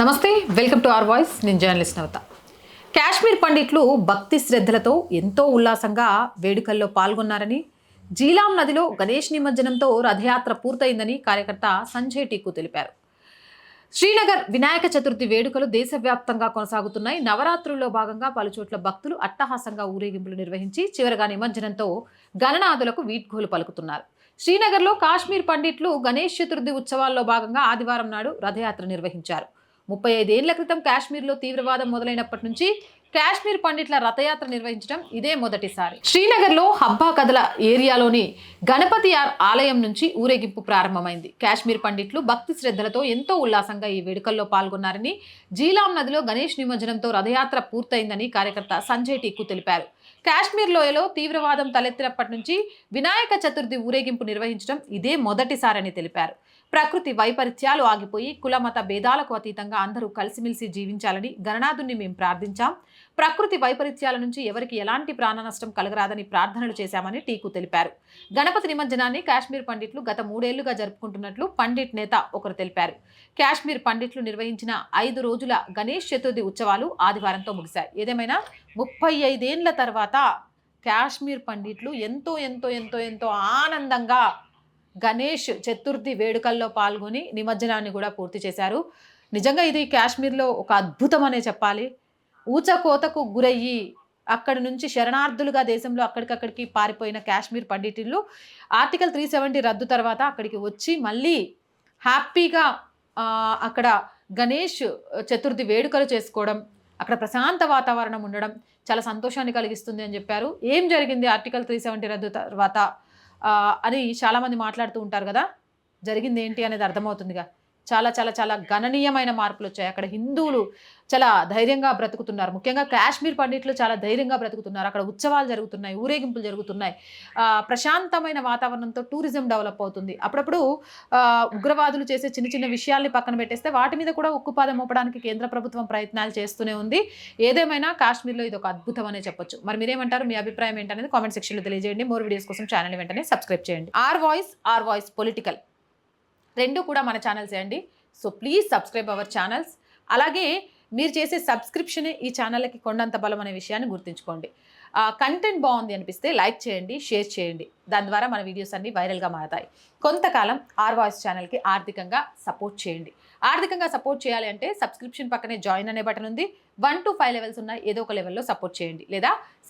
నమస్తే welcome to are voice. నేను journalist Navatha. Kashmir పండిట్లు భక్తి శ్రద్ధలతో ఎంతో ఉల్లాసంగా వేడుకల్లో పాల్గొన్నారని జీలాం నదిలో గణేష్ నిమజ్జనంతో రథయాత్ర పూర్తయిందని కార్యకర్త సంజయ్ టీకు తెలిపారు. శ్రీనగర్ వినాయక చతుర్థి వేడుకలు దేశవ్యాప్తంగా కొనసాగుతున్నాయి. నవరాత్రుల్లో భాగంగా పలుచోట్ల భక్తులు అట్టహాసంగా ఊరేగింపులు నిర్వహించి చివరగా నిమజ్జనంతో గణనాథులకు వీడ్కోలు పలుకుతున్నారు. శ్రీనగర్లో కాశ్మీర్ పండిట్లు గణేష్ చతుర్థి ఉత్సవాల్లో భాగంగా ఆదివారం నాడు రథయాత్ర నిర్వహించారు. ముప్పై ఐదేళ్ళ క్రితం కాశ్మీర్లో తీవ్రవాదం మొదలైనప్పటి నుంచి కాశ్మీర్ పండిట్ల రథయాత్ర నిర్వహించడం ఇదే మొదటిసారి. శ్రీనగర్లో హబ్బా కదల ఏరియాలోని గణపతి ఆర్ ఆలయం నుంచి ఊరేగింపు ప్రారంభమైంది. కాశ్మీర్ పండిట్లు భక్తి శ్రద్ధలతో ఎంతో ఉల్లాసంగా ఈ వేడుకల్లో పాల్గొన్నారని జీలాం నదిలో గణేష్ నిమజ్జనంతో రథయాత్ర పూర్తయిందని కార్యకర్త సంజయ్ టీకు తెలిపారు. కాశ్మీర్ లోయలో తీవ్రవాదం తలెత్తినప్పటి నుంచి వినాయక చతుర్థి ఊరేగింపు నిర్వహించడం ఇదే మొదటిసారని తెలిపారు. ప్రకృతి వైపరీత్యాలు ఆగిపోయి కులమత భేదాలకు అతీతంగా అందరూ కలిసిమెలిసి జీవించాలని గణనాథుణ్ణి మేము ప్రార్థించాం. ప్రకృతి వైపరీత్యాల నుంచి ఎవరికి ఎలాంటి ప్రాణ నష్టం కలగరాదని ప్రార్థనలు చేశామని టీకు తెలిపారు. గణపతి నిమజ్జనాన్ని కాశ్మీర్ పండిట్లు గత మూడేళ్ళుగా జరుపుకుంటున్నట్లు పండిట్ నేత ఒకరు తెలిపారు. కాశ్మీర్ పండిట్లు నిర్వహించిన ఐదు రోజుల గణేష్ చతుర్థి ఉత్సవాలు ఆదివారంతో ముగిశాయి. ఏదేమైనా ముప్పై ఐదేండ్ల తర్వాత కాశ్మీర్ పండిట్లు ఎంతో ఎంతో ఎంతో ఎంతో ఆనందంగా గణేష్ చతుర్థి వేడుకల్లో పాల్గొని నిమజ్జనాన్ని కూడా పూర్తి చేశారు. నిజంగా ఇది కాశ్మీర్లో ఒక అద్భుతం అనే చెప్పాలి. ఊచకోతకు గురయ్యి అక్కడి నుంచి శరణార్థులుగా దేశంలో అక్కడికక్కడికి పారిపోయిన కాశ్మీర్ పండితులు ఆర్టికల్ త్రీ సెవెంటీ రద్దు తర్వాత అక్కడికి వచ్చి మళ్ళీ హ్యాపీగా అక్కడ గణేష్ చతుర్థి వేడుకలు చేసుకోవడం అక్కడ ప్రశాంత వాతావరణం ఉండడం చాలా సంతోషాన్ని కలిగిస్తుంది అని చెప్పారు. ఏం జరిగింది ఆర్టికల్ త్రీ సెవెంటీ రద్దు తర్వాత? అని చాలామంది మాట్లాడుతూ ఉంటారు కదా. జరిగింది ఏంటి అనేది అర్థమవుతుందిగా. చాలా చాలా చాలా గణనీయమైన మార్పులు వచ్చాయి అక్కడ హిందువులు చాలా ధైర్యంగా బ్రతుకుతున్నారు. ముఖ్యంగా కాశ్మీర్ పండిట్లు చాలా ధైర్యంగా బ్రతుకుతున్నారు. అక్కడ ఉత్సవాలు జరుగుతున్నాయి ఊరేగింపులు జరుగుతున్నాయి. ప్రశాంతమైన వాతావరణంతో టూరిజం డెవలప్ అవుతుంది. అప్పుడప్పుడు ఉగ్రవాదులు చేసే చిన్న చిన్న విషయాల్ని పక్కన పెట్టేస్తే వాటి మీద కూడా ఉక్కుపాదం మోపడానికి కేంద్ర ప్రభుత్వం ప్రయత్నాలు చేస్తూనే ఉంది. ఏదేమైనా కాశ్మీర్లో ఇది ఒక అద్భుతం అనే చెప్పొచ్చు. మరి మీరేమంటారు? మీ అభిప్రాయం ఏంటనేది కామెంట్ సెక్షన్లో తెలియజేయండి. మోర్ వీడియోస్ కోసం ఛానల్ వెంటనే సబ్స్క్రైబ్ చేయండి. R voice R voice political. రెండు కూడా మన ఛానల్సే అండి. So please subscribe our channels అలాగే మీరు చేసే సబ్స్క్రిప్షనే ఈ ఛానల్కి కొండంత బలం అనే విషయాన్ని గుర్తుంచుకోండి. కంటెంట్ బాగుంది అనిపిస్తే లైక్ చేయండి షేర్ చేయండి. దాని ద్వారా మన వీడియోస్ అన్నీ వైరల్గా మారతాయి. కొంతకాలం ఆర్ వాయిస్ ఛానల్కి ఆర్థికంగా సపోర్ట్ చేయండి. ఆర్థికంగా సపోర్ట్ చేయాలి అంటే సబ్స్క్రిప్షన్ పక్కనే జాయిన్ అనే బటన్ ఉంది. వన్ టు ఫైవ్ లెవెల్స్ ఉన్నాయి ఏదో ఒక లెవెల్లో సపోర్ట్ చేయండి. లేదా